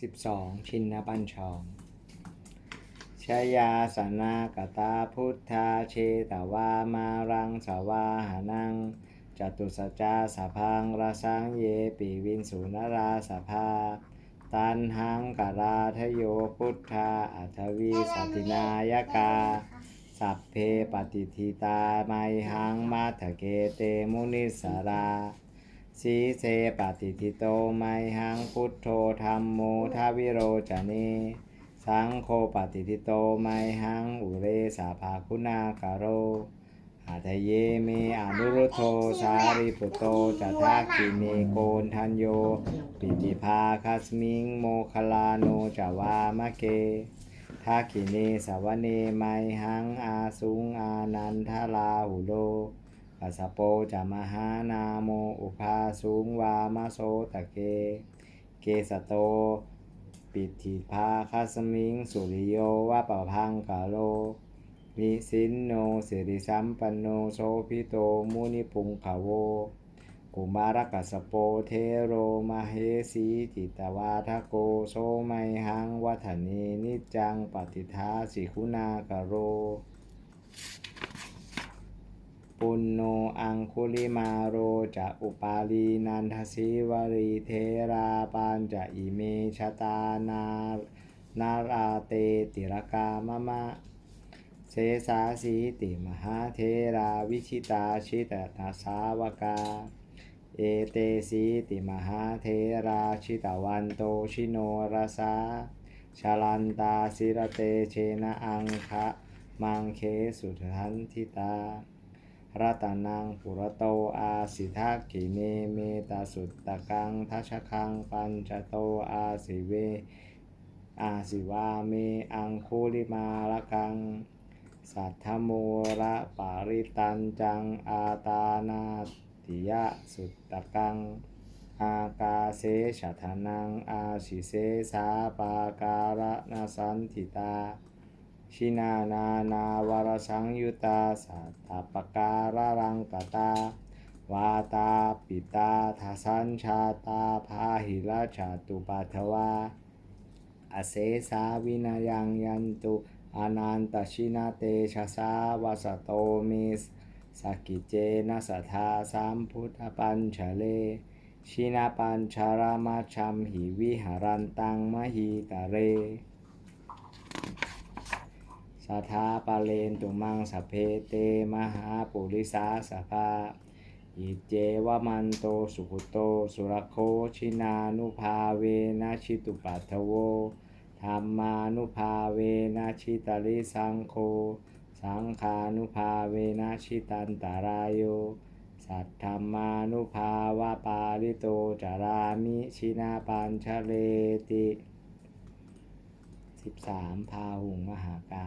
12 ชินนบัญชรชยาสนากตาพุทธาเชตวามารังสวาหานังจตุสจจาสพังราสังเยปิวินสุนราสภา ตันหังกราทโยพุทธาอัทวีสัตินายกา สัพเพปฏิทิตาไมหังมาถเกเตมุนิสารา สีเสปฏิทิโตไมหังพุทโธธรรมโมทวิโรจเนสังโฆปฏิทิโตไมหังอุเรสาภาคุณาคารโรอาทเยเมอนุรุโธสาริปุโตจัตถากิเนโกนทันโย ปิติภาคัสมิงโมคลาโนจาวามะเกทาคิเนสวเนไมหังอาสุงอานันทลาหุโล ปัสโปจะมหานาโมอุภาสุงวามะโสตะเก เกสโต ปิติภาคัสมิง สุริโยวะปะพังกาโลนิสินโนสิริสัมปันโนโสพิโตมุนิปุงขาโวกุมารกัสโปเทโรมาเฮสีจิตวาทโกโซไมหังวัฒนีนิจจังปฏิทาสิคุณากโร ปุณโนอังคุลิมาโรจะอุปาลีนันทศิวรีเทราปานจะอิเมชตานานาราเตติรกามะมะเสสาสีติมหาเทราวิชิตาชิตตาสาวกา เอเตสีติมหาเทราชิตวันโตชิโนรสาชาลันตาสิระเตเชนะอังคะมังเคสุทันทิตา รัตนังปุรโตอาสิทากิเนเมตาสุตตะกังทัชคังปัญจโตอาสิเว อาสิวาเมอังคุลิมาละกัง สัทธโมระปาริตันจังอาตานาติยะสุตตะกัง อากาเสชะทานังอาชิเสสาปาการะนาสันติตา ชินานานาวรสังยุตาสัตตปการะรังกตาวาตาปิตาทัสัญชาตาพาหิราชาตุปัทวาอเสสาวินายังยันตุอนันตชินาเตชะสาวสโตมิสสกิเจนะสัทธาสามพุทธปัญชเล ชินาปัญชารามาชัมหิวิหารันตังมหิตาเร สัทธาปะเลนตุมังสเพเตมหาปุริสาสภาอิเจวมันโตสุขุโตสุรโคชินานุภาเวนะชิตุปัทโวธรรมานุภาเวนะชิตาริสังโฆสังฆานุภาเวนะชิตันตารายโยสัทธรรมานุภาวะปาริโตจารามิชินาปัญชเลติ 13 พาหุงมหากา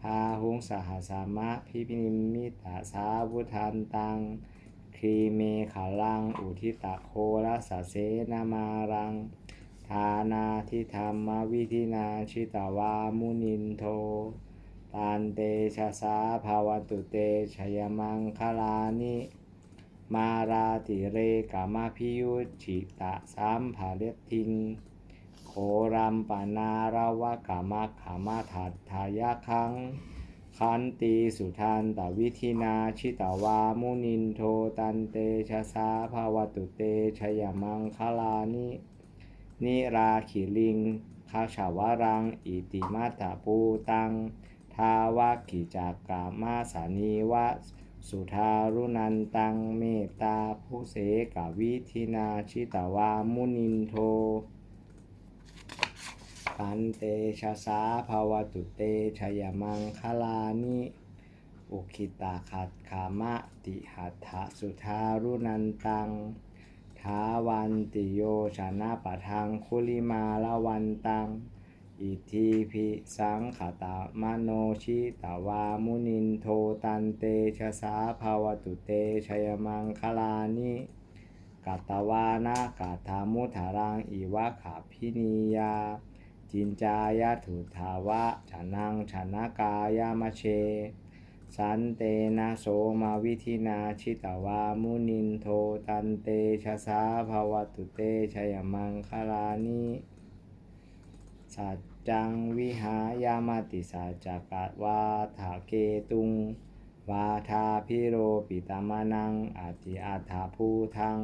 พาหุงสหสามะพิพินิมิตาสาวุทันตังครีเมขาลัง อุทิตะโครัสะเสนามารัง ทานาทิธรรมวิธินาชิตาวามุนินโทตานเตชะสาภาวนตุเตชยมังคลานิมาราติเรกามาพิยุจิตะสามภาเลทิง โครัมปนาราวะกามะขามะทัตทายะคังขันตีสุทันตวิธินาชิตาวามุนินโทตันเตชะสาภาวตุเตชยมังคลานินิราขิลิงคาชาวรัง อิติมาตาปูตัง ทาวากิจากกามาสานีวะสุทารุนันตังเมตตาภูเสกวิธินาชิตาวามุนินโท ปันเตชะสาภาวตุเตชยมังคลานิ อุคิตาขัดขามะติหัตถสุทารุนันตัง ทาวันติโยชนะปะทังคุลิมาละวันตัง อิทิพิสังขตามโนชิตาวามุนินโทตันเตชะสาภาวตุเตชยมังคลานิกัตวานะกัตามุทารังอิวะขาพินียา จินจายะถุทาวะชนังชนะกายามะเช สันเตนะโสมาวิธินาชิตวามุนินโทตันเตชะสาภาวตุเตชยมังคลานิสัจจังวิหายามาติสัจจกะวาถาเกตุง วาทาพิโรปิตามานังอาติอาถาภูทัง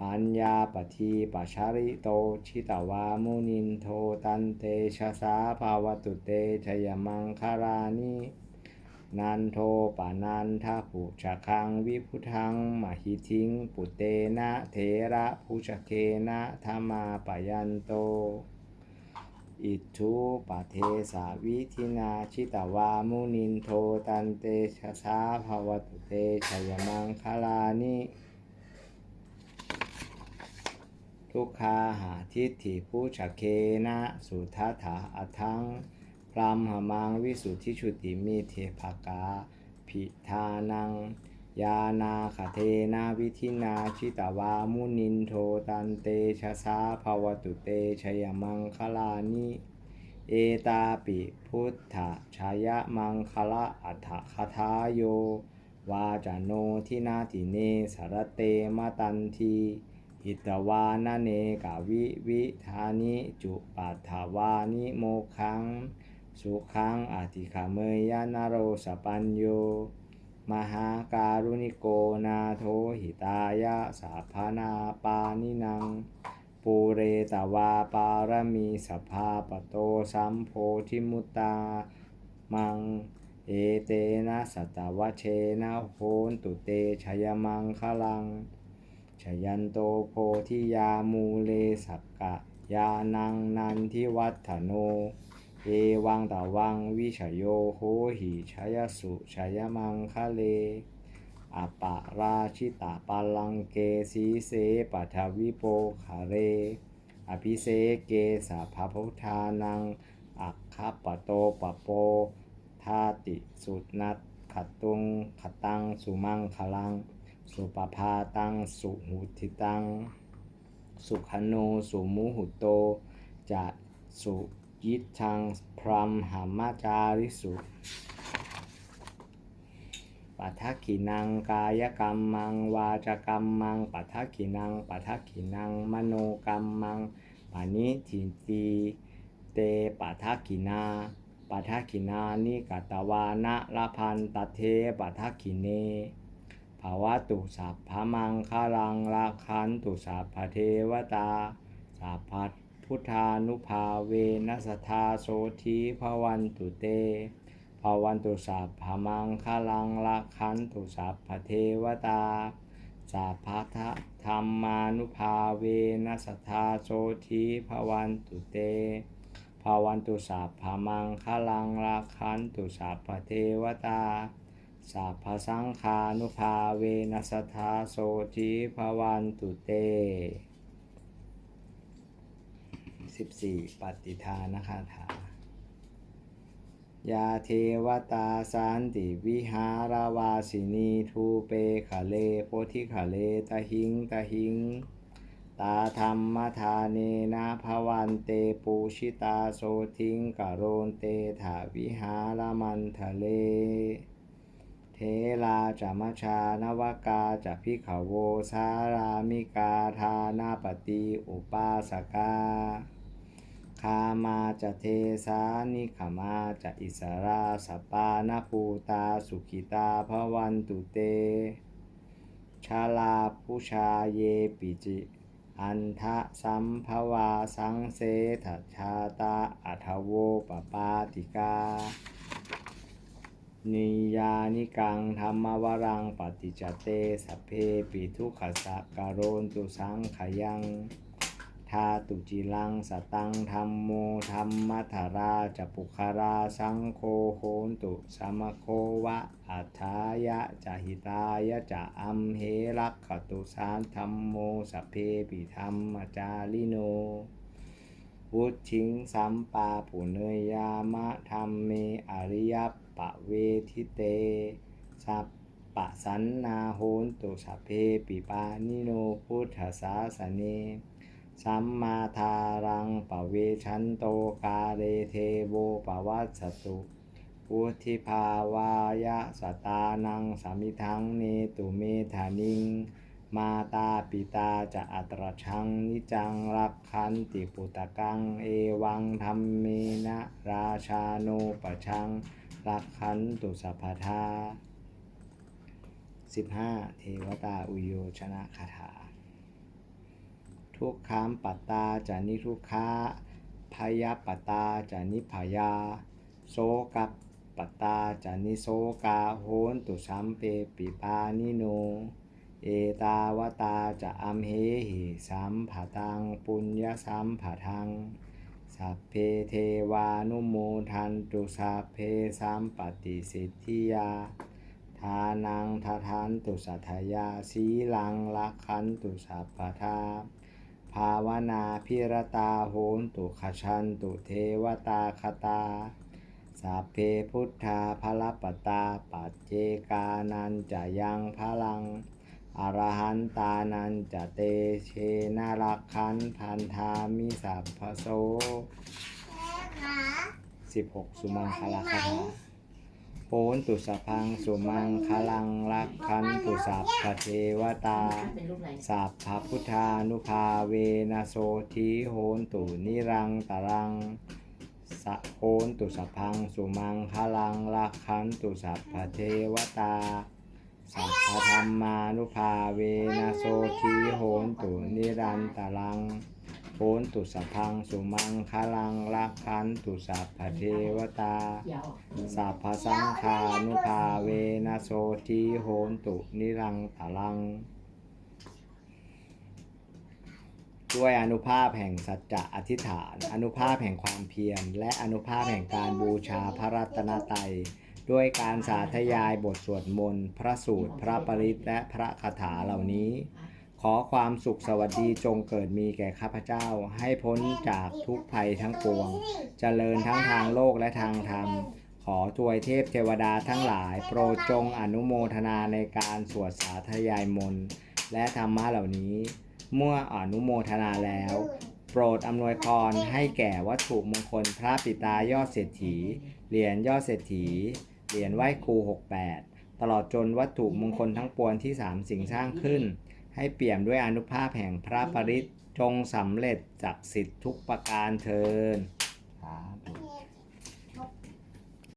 ปัญญาปทีปชาริโตชิตวามุนินโทตันเตชะสาภาวตุเตชยมังคารานินันโทปานันทปุชะคังวิพุทังมหิทิง ปุเตนะเทระพุชเคนะธรรมาปยันโต อิทุปะเทสาวิธินาชิตวามุนินโทตันเตชะสาภาวตุเตชยมังคาลานิ ทุกขาหาทิฏฐิผู้ชเคนะสุทัถาอัทังพรามหมังวิสุทธิชุติมิเทภกาพิธานัง ยานาคเทนาวิธินาชิตวามุนินโทตันเตชะสาภาวตุเตชยมังคลานิเอตาปิพุทธชายะมังคละอัฏฐคทาโยวาจาโนทินาติเนสารเตมตันที หิตวานเนกาวิวิธานิจุปัฏฐาวานิโมคัง สุขังอธิคเมยานโรสปัญโย มหาการุณิโกนาโทหิตายะสาพานาปานินัง ปูเรตวาปารมีสภาปโตสัมโพธิมุตตา มังเอเตนะสัตวเชนะโหนตุเตชยมังคลัง ชยันโตโพธิยามูเลสักกะยานังนันทิวัฒโน เอวังตาวังวิชโยโหหิชยสุชยมังคะเลอปะราชิตาปาลังเกสีเสปัทวิโปขาเร อภิเสเกสาภพุทานัง อัคคปโตปโปทาติสุนัตขตุงขตังสุมังคลัง สุปภาตัง สุหุทิตัง สุขโน สุมุหุโต จะสุยิทัง พรหมหามาจาริสุปัทขินังกายกรรมัง วาจกรรมังปัทขินังปัทขินัง มโนกรรมังปานิทิตีเตปัทขินาปัทขินานิกตวานะละพันตเทปัทขิเน ภาวะตุสัพพมังคารังราคันตุสัพพเทวตาสัพพัทพุทธานุภาเวนัสทธาโสธีภวันตุเตภวันตุสัพพมังคลังละคันตุสัพพเทวตาสัพพทธรรมานุภาเวนัสทธาโสธีภวันตุเตภวันตุสัพพมังคลังละคันตุสัพพเทวตา สัพพสังฆานุภาเวนัสทธาโสธีภวันตุเต 14 ปฏิทานคาถายาเทวตาสันติวิหารวาสินีทูเปคะเลโพธิคะเลตะหิงตะหิง ตาธรรมทาเนนะภวันเตปูชิตาโสทิงกะโรนเตถาวิหารมันทะเล เทลาจามชานวกาจะพิขโวสารามิกาทานาปฏิอุปาสกาคามาจะเทสานิขมาจะอิสราสปานาภูตาสุขิตาภวันตุเต ชาลาผู้ชาเยปิจิ อันทะสัมภวาสังเสถชาตาอัทโวปปาติกา นิยานิกังธรรมวรังปฏิจเตสัพเพปิทุขสักกโรนตุสังขยังทาตุจิลังสตังธรรมโมธรรมัทาราจปุคาราสังโฆโหนตุสมโควะอัฏฐายะจหิตายะจะอัมเหรักขตุสานธรรมโมสเพปิธรรมจาริโนวุชิงสัมปาปุเนยยามะธรรมเมอริยป ปะเวทิเต สัพปะสันนาโหนตุสัพเพปิปานิโนพุทธศาสเนสัมมาทารังปะเวชันโตกาเรเทโวปวัสสตุปอุทธิภาวายะสตานังสามิทังเนตุเมธานิง มาตาปิตาจะอัตรชังนิจังรักขันติปุตกัง เอวังธรรมเมนะราชาโนปชังรักขันตุสัพพทา 15. เทวตาอุโยชนะคาถา ทุกขามปัตตาจานิทุกขาพยาปัตตาจานิพยา โสกัปปัตตาจานิโสกาโหนตุสัมเปปิปานิโน เอตาวตาจะอัมเหหิสัมผะตังปุญญสัมผะทัง สัพเพเทวานุโมทันตุสัพเพสัมปติสิทธิยา ทานังทาทันตุสัทธยาสีลังลักขันตุสัพพทาภาวนาพิรตาโหนตุขชันตุเทวตาคตาสัพเพพุทธาภลปตาปัจเจกานันจะยังพลัง อรหันตานันจะเตเชนารักขันพันธามิสัพพโส16สุมังคลาคาโหนตุสพพังสุมังคลังรักขันตุสัพพเทวตาสัพพพุทธานุภาเวนะโสทีโหนตุนิรังตรังสะโหนตุสัพพังสุมังคลังรักขันตุสัพพเทวตา สัพพธรรมานุภาเวนะโสทีโหนตุนิรันตรังโหนตุสัพพังสุมังคลังรักขันตุสัพพเทวตา สัพพสังฆานุภาเวนะโสทีโหนตุนิรังตลัง ด้วยอนุภาพแห่งสัจจะอธิษฐาน อนุภาพแห่งความเพียร และอนุภาพแห่งการบูชาพระรัตนตรัย ด้วยการสาธยายบทสวดมนต์พระสูตร พระปริตรและพระคาถาเหล่านี้ ขอความสุขสวัสดีจงเกิดมีแก่ข้าพเจ้า ให้พ้นจากทุกภัยทั้งปวง เจริญทั้งทางโลกและทางธรรม ขอทวยเทพเทวดาทั้งหลาย โปรดจงอนุโมทนาในการสวดสาธยายมนต์และธรรมะเหล่านี้ เมื่ออนุโมทนาแล้ว โปรดอำนวยพรให้แก่วัตถุมงคลพระปิตายอดเศรษฐีเหรียญยอดเศรษฐี เหรียญไหว้ครู 68 ตลอดจนวัตถุมงคลทั้งปวงที่สามสิ่งสร้างขึ้น ให้เปี่ยมด้วยอนุภาพแห่งพระปริตจงสำเร็จจากสิทธิทุกประการเทิน